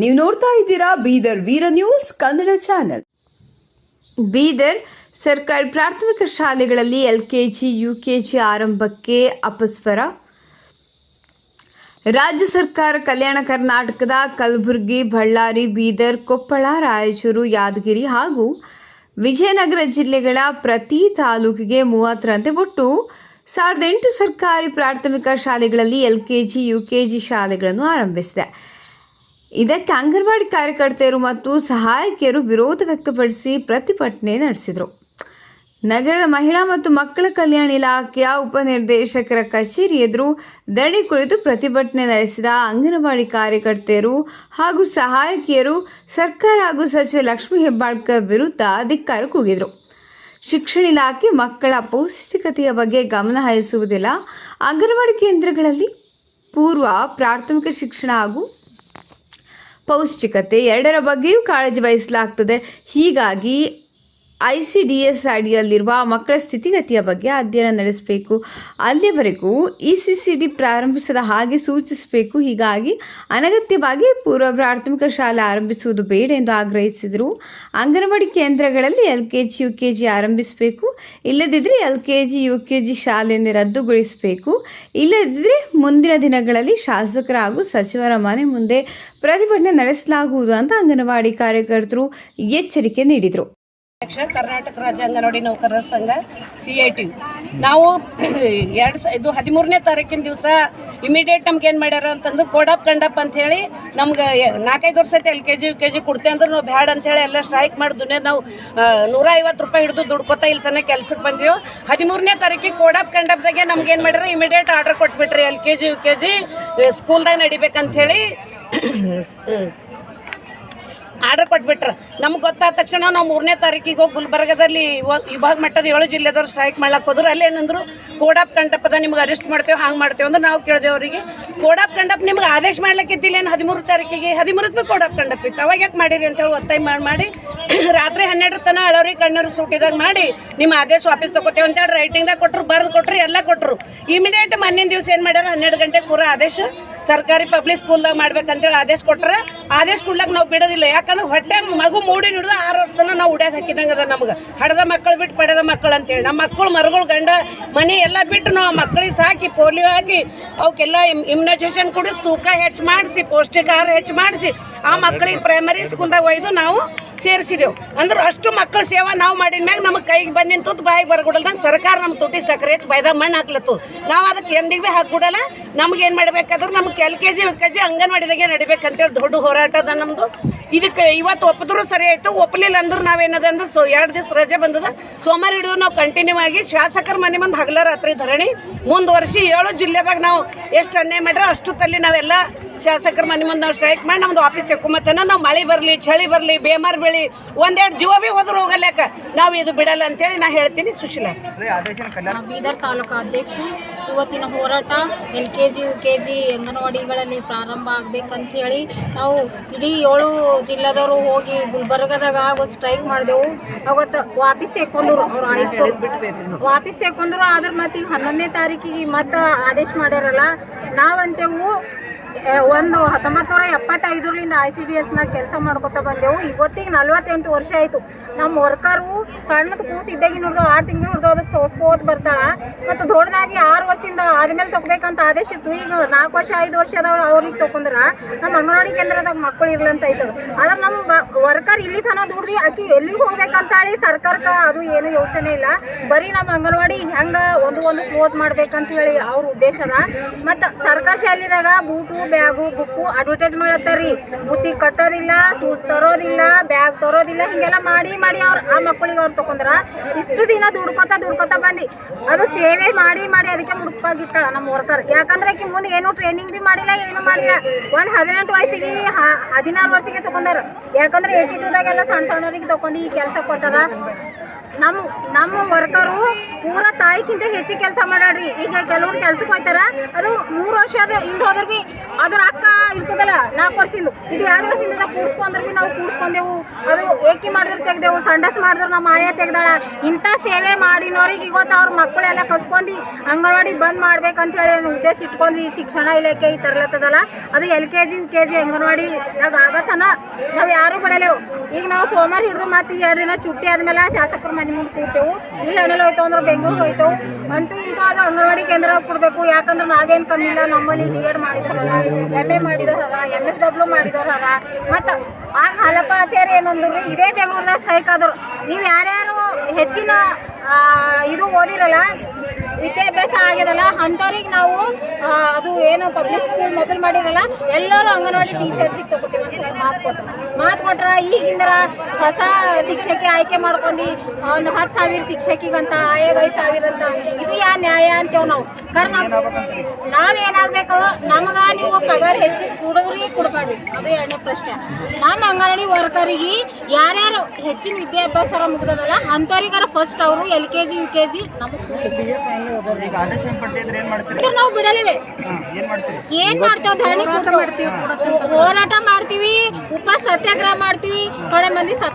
ನೀವು ನೋಡ್ತಾ ಇದ್ದೀರಾ ಬೀದರ್ ವೀರ ನ್ಯೂಸ್ ಕನ್ನಡ ಚಾನೆಲ್. ಬೀದರ್ ಸರ್ಕಾರಿ ಪ್ರಾಥಮಿಕ ಶಾಲೆಗಳಲ್ಲಿ ಎಲ್ಕೆಜಿ, ಯುಕೆಜಿ ಆರಂಭಕ್ಕೆ ಅಪಸ್ವರ. ರಾಜ್ಯ ಸರ್ಕಾರ ಕಲ್ಯಾಣ ಕರ್ನಾಟಕದ ಕಲಬುರಗಿ, ಬಳ್ಳಾರಿ, ಬೀದರ್, ಕೊಪ್ಪಳ, ರಾಯಚೂರು, ಯಾದಗಿರಿ ಹಾಗೂ ವಿಜಯನಗರ ಜಿಲ್ಲೆಗಳ ಪ್ರತಿ ತಾಲೂಕಿಗೆ ಮೂವತ್ತರಂತೆ ಒಟ್ಟು ಸಾವಿರದ ಎಂಟು ಸರ್ಕಾರಿ ಪ್ರಾಥಮಿಕ ಶಾಲೆಗಳಲ್ಲಿ ಎಲ್ಕೆಜಿ, ಯುಕೆಜಿ ಶಾಲೆಗಳನ್ನು ಆರಂಭಿಸಿದೆ. ಇದಕ್ಕೆ ಅಂಗನವಾಡಿ ಕಾರ್ಯಕರ್ತೆಯರು ಮತ್ತು ಸಹಾಯಕಿಯರು ವಿರೋಧ ವ್ಯಕ್ತಪಡಿಸಿ ಪ್ರತಿಭಟನೆ ನಡೆಸಿದರು. ನಗರದ ಮಹಿಳಾ ಮತ್ತು ಮಕ್ಕಳ ಕಲ್ಯಾಣ ಇಲಾಖೆಯ ಉಪನಿರ್ದೇಶಕರ ಕಚೇರಿ ಎದುರು ದಣಿ ಕುಳಿತು ಪ್ರತಿಭಟನೆ ನಡೆಸಿದ ಅಂಗನವಾಡಿ ಕಾರ್ಯಕರ್ತೆಯರು ಹಾಗೂ ಸಹಾಯಕಿಯರು ಸರ್ಕಾರ ಹಾಗೂ ಸಚಿವ ಲಕ್ಷ್ಮೀ ಹೆಬ್ಬಾಳ್ಕರ್ ವಿರುದ್ಧ ಧಿಕ್ಕಾರ ಕೂಗಿದರು ಶಿಕ್ಷಣ ಇಲಾಖೆ ಮಕ್ಕಳ ಪೌಷ್ಟಿಕತೆಯ ಬಗ್ಗೆ ಗಮನ ಹರಿಸುವುದಿಲ್ಲ. ಅಂಗನವಾಡಿ ಕೇಂದ್ರಗಳಲ್ಲಿ ಪೂರ್ವ ಪ್ರಾಥಮಿಕ ಶಿಕ್ಷಣ ಹಾಗೂ ಪೌಷ್ಟಿಕತೆ ಎರಡರ ಬಗ್ಗೆಯೂ ಕಾಳಜಿ ವಹಿಸಲಾಗ್ತದೆ. ಹೀಗಾಗಿ ಐ ಸಿ ಡಿ ಎಸ್ ಅಡಿಯಲ್ಲಿರುವ ಮಕ್ಕಳ ಸ್ಥಿತಿಗತಿಯ ಬಗ್ಗೆ ಅಧ್ಯಯನ ನಡೆಸಬೇಕು. ಅಲ್ಲಿಯವರೆಗೂ ಇ ಸಿ ಸಿ ಡಿ ಪ್ರಾರಂಭಿಸದ ಹಾಗೆ ಸೂಚಿಸಬೇಕು. ಹೀಗಾಗಿ ಅನಗತ್ಯವಾಗಿ ಪೂರ್ವ ಪ್ರಾಥಮಿಕ ಶಾಲೆ ಆರಂಭಿಸುವುದು ಬೇಡ ಎಂದು ಆಗ್ರಹಿಸಿದರು. ಅಂಗನವಾಡಿ ಕೇಂದ್ರಗಳಲ್ಲಿ L K G U K G ಆರಂಭಿಸಬೇಕು. ಇಲ್ಲದಿದ್ದರೆ L K G U K G ಶಾಲೆಯನ್ನು ರದ್ದುಗೊಳಿಸಬೇಕು. ಇಲ್ಲದಿದ್ದರೆ ಮುಂದಿನ ದಿನಗಳಲ್ಲಿ ಶಾಸಕರ ಹಾಗೂ ಸಚಿವರ ಮನೆ ಮುಂದೆ ಪ್ರತಿಭಟನೆ ನಡೆಸಲಾಗುವುದು ಅಂತ ಅಂಗನವಾಡಿ ಕಾರ್ಯಕರ್ತರು ಎಚ್ಚರಿಕೆ ನೀಡಿದರು. ಅಧ್ಯಕ್ಷ, ಕರ್ನಾಟಕ ರಾಜ್ಯ ಅಂಗನವಾಡಿ ನೌಕರರ ಸಂಘ ಸಿ ಐ ಟಿ ನಾವು ಎರಡು ಸ, ಇದು ಹದಿಮೂರನೇ ತಾರೀಕಿನ ದಿವಸ ಇಮಿಡಿಯೇಟ್ ನಮ್ಗೆ ಏನು ಮಾಡ್ಯಾರ ಅಂತಂದ್ರೆ ಕೋಡಪ್ ಕಂಡಪ್ ಹೇಳಿ ನಮ್ಗೆ ನಾಲ್ಕೈದು ವರ್ಷ ಐತೆ L K G U K G ಕೊಡ್ತೇವೆ ಅಂದ್ರೆ ನಾವು ಬ್ಯಾಡ ಅಂತೇಳಿ ಎಲ್ಲ ಸ್ಟ್ರೈಕ್ ಮಾಡಿದ್ನೇ ನಾವು ನೂರ ಐವತ್ತು ರೂಪಾಯಿ ಹಿಡಿದು ದುಡ್ಕೋತಾ ಇಲ್ಲಿ ತನಕ ಕೆಲ್ಸಕ್ಕೆ ಬಂದೀವಿ. ಹದಿಮೂರನೇ ತಾರೀಕಿಗೆ ಕೋಡಪ್ ಕಂಡಪ್ದಾಗೆ ನಮ್ಗೆ ಏನು ಮಾಡ್ಯಾರ immediate order ಕೊಟ್ಬಿಟ್ರಿ L K G U K G ಸ್ಕೂಲ್ದಾಗ ನಡಿಬೇಕಂತ ಹೇಳಿ ಆರ್ಡರ್ ಕೊಟ್ಬಿಟ್ರು. ನಮ್ಗೆ ಗೊತ್ತಾದ ತಕ್ಷಣ ನಾವು ಮೂರನೇ ತಾರೀಕಿಗೆ ಹೋಗಿ ಗುಲ್ಬರ್ಗದಲ್ಲಿ ವಿಭಾಗ ಮಟ್ಟದ ಏಳು ಜಿಲ್ಲೆದವ್ರು ಸ್ಟ್ರೈಕ್ ಮಾಡ್ಲಕ್ಕೆ ಹೋದ್ರು. ಅಲ್ಲಿ ಏನಂದ್ರು ಕೋಡ್ ಆಫ್ ಕಂಡಪದ ನಿಮ್ಗೆ ಅರೆಸ್ಟ್ ಮಾಡ್ತೇವೆ, ಹಂಗೆ ಮಾಡ್ತೇವೆ ಅಂದ್ರೆ ನಾವು ಕೇಳಿದೆವು ಅವರಿಗೆ. ಕೋಡ್ ಆಫ್ ಕಂಡಪ್ ನಿಮ್ಗೆ ಆದೇಶ ಮಾಡ್ಲಿಕ್ಕಿದ್ದಿಲ್ಲ ಏನು? ಹದಿಮೂರು ತಾರೀಕಿಗೆ. ಹದಿಮೂರಕ್ಕೆ ಕೋಡಪ್ ಕಂಡಪ್ ಇತ್ತು. ಅವಾಗ ಯಾಕೆ ಮಾಡಿರಿ ಅಂತ ಹೇಳಿ ಒತ್ತಾಯ ಮಾಡಿ ಮಾಡಿ. ರಾತ್ರಿ ಹನ್ನೆರಡರ ತನ ಅಳವ್ರಿ ಕಣ್ಣರು ಸೂಟಿದಾಗ ಮಾಡಿ ನಿಮ್ಮ ಆದೇಶ ವಾಪಸ್ ತಗೋತೇವೆ ಅಂತೇಳಿ ರೈಟಿಂಗ್ದಾಗ ಕೊಟ್ಟರು ಬರೆದು ಕೊಟ್ಟರು ಎಲ್ಲ ಕೊಟ್ಟರು ಇಮಿಡಿಯೇಟ್ ಮನ್ನಿನ ದಿವಸ ಏನು ಮಾಡ್ಯಾರ? ಹನ್ನೆರಡು ಗಂಟೆಗೆ ಪೂರ ಆದೇಶ ಸರ್ಕಾರಿ ಪಬ್ಲಿಕ್ ಸ್ಕೂಲ್ದಾಗ ಮಾಡ್ಬೇಕಂತೇಳಿ ಆದೇಶ ಕೊಟ್ಟರೆ ಆದೇಶ ಕೊಡ್ಲಕ್ಕೆ ನಾವು ಬಿಡೋದಿಲ್ಲ. ಯಾಕಂದ್ರೆ ಹೊಟ್ಟೆ ಮಗು ಮೂಡಿ ಹಿಡಿದು ಆರು ವರ್ಷದನ ನಾವು ಉಡ್ಯಾಕ ಹಾಕಿದಂಗೆ ಅದ ನಮ್ಗೆ. ಹಡದ ಮಕ್ಕಳು ಬಿಟ್ಟು ಪಡೆದ ಮಕ್ಕಳು ಅಂತೇಳಿ ನಮ್ಮ ಮಕ್ಕಳು ಮರುಗಳು ಗಂಡ ಮನೆ ಎಲ್ಲ ಬಿಟ್ಟು ನಾವು ಮಕ್ಕಳಿಗೆ ಸಾಕಿ, ಪೋಲಿಯೋ ಹಾಕಿ ಅವಕ್ಕೆಲ್ಲ ಇಮ್ಯುನೈಸೇಷನ್ ಕೊಡಿಸಿ ತೂಕ ಹೆಚ್ಚು ಮಾಡಿಸಿ ಪೌಷ್ಟಿಕ ಆಹಾರ ಹೆಚ್ಚು ಮಾಡಿಸಿ ಆ ಮಕ್ಕಳಿಗೆ ಪ್ರೈಮರಿ ಸ್ಕೂಲ್ದಾಗ ಒಯ್ದು ನಾವು ಸೇರಿಸಿದೆವು. ಅಂದ್ರೆ ಅಷ್ಟು ಮಕ್ಕಳ ಸೇವಾ ನಾವು ಮಾಡಿದ ಮ್ಯಾಗ ನಮಗೆ ಕೈಗೆ ಬಂದಿನ ತುತ್ತು ಬಾಯಿಗೆ ಬರಗೊಡಲ್ದಂಗೆ ಸರ್ಕಾರ ನಮ್ಮ ತುಟಿ ಸಕ್ಕರೆ ಹೆಚ್ಚು ಬೈದಾಗ ಮಣ್ಣು ಹಾಕ್ಲತ್ತು. ನಾವು ಅದಕ್ಕೆ ಎಂದಿಗೆ ಭೀ ಹಾಕ್ಬಿಡಲ್ಲ ನಮ್ಗೆ ಏನು ಮಾಡ್ಬೇಕಾದ್ರೆ ನಮ್ಗೆ L K G U K G ಅಂಗನವಾಡಿದಾಗೆ ನಡಿಬೇಕಂತೇಳಿ ದೊಡ್ಡ ಹೋರಾಟ ಅದ ನಮ್ಮದು ಇದಕ್ಕೆ ಇವತ್ತು ಒಪ್ಪಿದ್ರು ಸರಿ ಆಯಿತು ಒಪ್ಪಲಿಲ್ಲ ಅಂದ್ರೆ ನಾವೇನದ ಅಂದ್ರೆ ಸೊ ಎರಡು ದಿವಸ ರಜೆ ಬಂದದ. ಸೋಮವಾರ ಹಿಡಿದು ನಾವು ಕಂಟಿನ್ಯೂ ಆಗಿ ಶಾಸಕರ ಮನೆ ಮುಂದೆ ಹಗಲ ರಾತ್ರಿ ಧರಣಿ. ಮುಂದುವರ್ಷಿ ಏಳು ಜಿಲ್ಲೆದಾಗ ನಾವು ಎಷ್ಟು ಅನ್ಯಾಯ ಮಾಡ್ರೆ ಅಷ್ಟು ತಲ್ಲಿ ನಾವೆಲ್ಲ ಶಾಸಕರ ಮನೆ ಮುಂದೆ ನಾವು ಸ್ಟ್ರೈಕ್ ಮಾಡಿ ನಮ್ದು ಆಫೀಸ್ ತೆಕ್ಕೊಂಬತ್ತನ ನಾವು ಮಳೆ ಬರಲಿ ಚಳಿ ಬರಲಿ ಬೇಮಾರ್ ಬೆಳಿ ಒಂದೆರಡು ಜೀವ ಭೀ ಹೋದ್ರೆ ಹೋಗಲ್ಯಾಕ ನಾವು ಇದು ಬಿಡಲ್ಲ ಅಂತೇಳಿ ನಾ ಹೇಳ್ತೀನಿ ಸುಶೀಲ. ಬೀದರ್ ತಾಲೂಕು ಅಧ್ಯಕ್ಷ. ಇವತ್ತಿನ ಹೋರಾಟ L K G U K G ಅಂಗನವಾಡಿಗಳಲ್ಲಿ ಪ್ರಾರಂಭ ಆಗ್ಬೇಕಂತ ಹೇಳಿ ನಾವು ಇಡೀ ಏಳು ಜಿಲ್ಲಾದವರು ಹೋಗಿ ಗುಲ್ಬರ್ಗದಾಗ ಆಗೋ ಸ್ಟ್ರೈಕ್ ಮಾಡಿದೆವು. ಅವತ್ತು ವಾಪಸ್ ತೆಕ್ಕೊಂಡ್ರು ಅವ್ರು ಆಯ್ತು. ವಾಪಸ್ ತೆಕ್ಕೊಂಡ್ರು ಆದ್ರೆ ಮತ್ತೆ ಈಗ ಹನ್ನೊಂದನೇ ತಾರೀಕಿಗೆ ಮತ್ತೆ ಆದೇಶ ಮಾಡ್ಯಾರಲ್ಲ ನಾವಂತೇವು ಆ, ಒಂದು ಹತ್ತೊಂಬತ್ತು ನೂರ ಎಪ್ಪತ್ತೈದರಿಂದ ಐ ಸಿ ಡಿ ಎಸ್ನಾಗ ಕೆಲಸ ಮಾಡ್ಕೊತಾ ಬಂದೆವು. ಇವತ್ತಿಗೆ ನಲ್ವತ್ತೆಂಟು ವರ್ಷ ಆಯಿತು. ನಮ್ಮ ವರ್ಕರು ಸಣ್ಣದು ಕೂಸು ಇದ್ದಾಗಿ ನೋಡ್ದು ಆರು ತಿಂಗಳು ನೋಡ್ದು ಅದಕ್ಕೆ ಸೋಸ್ಕೋತ ಬರ್ತಾಳೆ. ಮತ್ತು ದೊಡ್ಡದಾಗಿ ಆರು ವರ್ಷದಿಂದ ಆದಮೇಲೆ ತೊಗೋಬೇಕಂತ ಆದೇಶ ಇತ್ತು. ಈಗ ನಾಲ್ಕು ವರ್ಷ, ಐದು ವರ್ಷದವ್ರು ಅವ್ರಿಗೆ ತೊಗೊಂಡ್ರೆ ನಮ್ಮ ಅಂಗನವಾಡಿ ಕೇಂದ್ರದಾಗ ಮಕ್ಕಳು ಇರ್ಲಂತ ಐತದ ಆದ್ರೆ ನಮ್ಮ ವರ್ಕರ್ ಇಲ್ಲಿ ತನ ದುಡ್ದು ಆಕಿ ಎಲ್ಲಿಗೆ ಹೋಗ್ಬೇಕಂತ ಹೇಳಿ ಸರ್ಕಾರಕ್ಕೆ ಅದು ಏನು ಯೋಚನೆ ಇಲ್ಲ. ಬರೀ ನಮ್ಮ ಅಂಗನವಾಡಿ ಹೆಂಗೆ ಒಂದು ಒಂದು ಕ್ಲೋಸ್ ಮಾಡ್ಬೇಕಂತ ಹೇಳಿ ಅವ್ರ ಉದ್ದೇಶದ. ಮತ್ತು ಸರ್ಕಾರ ಶಾಲೆದಾಗ ಬೂಟು ಬ್ಯಾಗು, ಬುಕ್ಕು ಅಡ್ವರ್ಟೈಸ್ ಮಾಡತ್ತಾರಿ ಬುತ್ತಿ ಕಟ್ಟೋದಿಲ್ಲ ಸೂಸ್ ತರೋದಿಲ್ಲ, ಬ್ಯಾಗ್ ತರೋದಿಲ್ಲ, ಹಿಂಗೆಲ್ಲ ಮಾಡಿ ಮಾಡಿ ಅವ್ರು, ಆ ಮಕ್ಕಳಿಗೆ ಅವ್ರು ತಗೊಂಡ್ರ ಇಷ್ಟು ದಿನ ದುಡ್ಕೊತ ದುಡ್ಕೊತ ಬಂದು. ಅದು ಸೇವೆ ಮಾಡಿ ಮಾಡಿ ಅದಕ್ಕೆ ಮುಡುಪಾಗಿಟ್ಟಾಳ ನಮ್ಮ ವರ್ಕರ್ ಯಾಕಂದ್ರೆ ಆಕೆ ಮುಂದೆ ಏನು ಟ್ರೈನಿಂಗ್ ಬಿ ಮಾಡಿಲ್ಲ, ಏನು ಮಾಡಿಲ್ಲ. ಒಂದು ಹದಿನೆಂಟು ವಯಸ್ಸಿಗೆ ಹದಿನಾರು ವರ್ಷಕ್ಕೆ ತಗೊಂಡಾರ ಯಾಕಂದ್ರೆ ಏಟಿ ಟೂದಾಗೆಲ್ಲ ಸಣ್ಣ ಸಣ್ಣವ್ರಿಗೆ ತಗೊಂಡು ಈ ಕೆಲಸ ಕೊಟ್ಟಾರ. ನಮ್ಮ ನಮ್ಮ ವರ್ಕರು ಪೂರ ತಾಯಿಗಿಂತ ಹೆಚ್ಚಿಗೆ ಕೆಲಸ ಮಾಡಾಡ್ರಿ. ಈಗ ಕೆಲವ್ರು ಕೆಲ್ಸಕ್ಕೆ ಹೋಯ್ತಾರ ಅದು ಮೂರು ವರ್ಷ ಅದು ಹಿಂದೆ ಹೋದ್ರೆ ಬಿ ಅದ್ರ ಅಕ್ಕ ಇರ್ತದಲ್ಲ, ನಾಲ್ಕು ವರ್ಷದಿಂದ ಇದು ಎರಡು ವರ್ಷದಿಂದ ಕೂಡ್ಸ್ಕೊಂಡ್ರೆ ಬಿ ನಾವು ಕೂಡ್ಸ್ಕೊಂಡೆವು. ಅದು ಏಕಿ ಮಾಡಿದ್ರೆ ತೆಗ್ದೆವು, ಸಂಡಸ್ ಮಾಡಿದ್ರೆ ನಮ್ಮ ಆಯ ತೆಗ್ದಾಳ. ಇಂಥ ಸೇವೆ ಮಾಡಿನವ್ರಿಗೆ ಇವತ್ತು ಅವ್ರ ಮಕ್ಕಳೆಲ್ಲ ಕಸ್ಕೊಂಡು ಅಂಗನವಾಡಿ ಬಂದ್ ಮಾಡ್ಬೇಕಂತ ಹೇಳಿ ಉದ್ದೇಶ ಇಟ್ಕೊಂಡು ಈ ಶಿಕ್ಷಣ ಇಲಾಖೆ ಈ ತರ್ಲತ್ತದಲ್ಲ. ಅದು L K G, U K G ಅಂಗನವಾಡಿದಾಗ ಆಗತ್ತನ. ನಾವು ಯಾರು ಬಿಡಲೇವು ಈಗ ನಾವು ಸೋಮವಾರ ಹಿಡಿದು ಮತ್ತೆ ಎರಡು ದಿನ ಚುಟ್ಟಿ ಆದ್ಮೇಲೆ ಶಾಸಕರ ಮನೆ ಮುಂದೆ ಇಲ್ಲಿ ಹೋಯ್ತೇವೆ ಅಂದ್ರೆ ಬೆಂಗಳೂರು ಹೋಯ್ತೇವೆ ಅಂತೂ ಇಂಥ ಅದು ಅಂಗನವಾಡಿ ಕೇಂದ್ರ ಕೊಡಬೇಕು. ಯಾಕಂದ್ರೆ ನಾವೇನು ಕಮ್ಮಿ ಇಲ್ಲ. ನಮ್ಮಲ್ಲಿ ಡಿ ಎಡ್ ಮಾಡಿದವ್ರಲ್ಲ ಎಂ ಎ ಮಾಡಿದವ್ರಲ್ಲ ಎಂ ಎಸ್ ಡಬ್ಲ್ಯೂ ಮಾಡಿದವ್ರಲ್ಲ ಮತ್ತು ಆಗ ಹಾಲಪ್ಪ ಆಚಾರ್ಯ ಏನಂದ್ರು, ಇದೇ ಬೆಂಗಳೂರಿನ ಸ್ಟ್ರೈಕ್ ಆದರು ನೀವು ಯಾರ್ಯಾರು ಹೆಚ್ಚಿನ ಇದು ಓದಿರಲ್ಲ, ವಿದ್ಯಾಭ್ಯಾಸ ಆಗಿರಲ್ಲ, ಅಂಥವ್ರಿಗೆ ನಾವು ಅದು ಏನು ಪಬ್ಲಿಕ್ ಸ್ಕೂಲ್ ಮೊದಲು ಮಾಡಿರಲ್ಲ, ಎಲ್ಲರೂ ಅಂಗನವಾಡಿ ಟೀಚರ್ಸಿಗೆ ತಗೋತೀವಿ ಮಾತು ಕೊಟ್ಟರು ಮಾತು ಕೊಟ್ರೆ ಈಗಿಂದ ಹೊಸ ಶಿಕ್ಷಕಿ ಆಯ್ಕೆ ಮಾಡ್ಕೊಂಡು ಒಂದು ಹತ್ತು ಸಾವಿರ ಶಿಕ್ಷಕಿಗಂತ ಆಯಾಗ ಐದು ಸಾವಿರ ಅಂತ ಇದು ಯಾ ನ್ಯಾಯ ಅಂತೇವೆ ನಾವು. ಕಾರಣ, ನಾವೇನಾಗಬೇಕು, ನಮಗೆ ನೀವು ಪಗಾರ ಹೆಚ್ಚಿಗೆ ಕೊಡೋರಿ ಕೊಡಬೇಡ್ರಿ. ಅದು ಎರಡನೇ ಪ್ರಶ್ನೆ. ನಮ್ಮ ಅಂಗನವಾಡಿ ವರ್ಕರಿಗೆ ಯಾರ್ಯಾರು ಹೆಚ್ಚಿನ ವಿದ್ಯಾಭ್ಯಾಸ ಮುಗ್ದದಲ್ಲ ಅಂಥವ್ರಿಗಾರ ಫಸ್ಟ್ ಅವರು L K G U K G ನಾವು ಬಿಡಲೇವೆ. ಏನ್ ಮಾಡ್ತೇವೆ? ಹೋರಾಟ ಮಾಡ್ತೀವಿ ಉಪ ಸತ್ಯಾಗ್ರಹ ಮಾಡ್ತೀವಿ. ಥೋಡೆ ಮಂದಿ ಸತ್ತ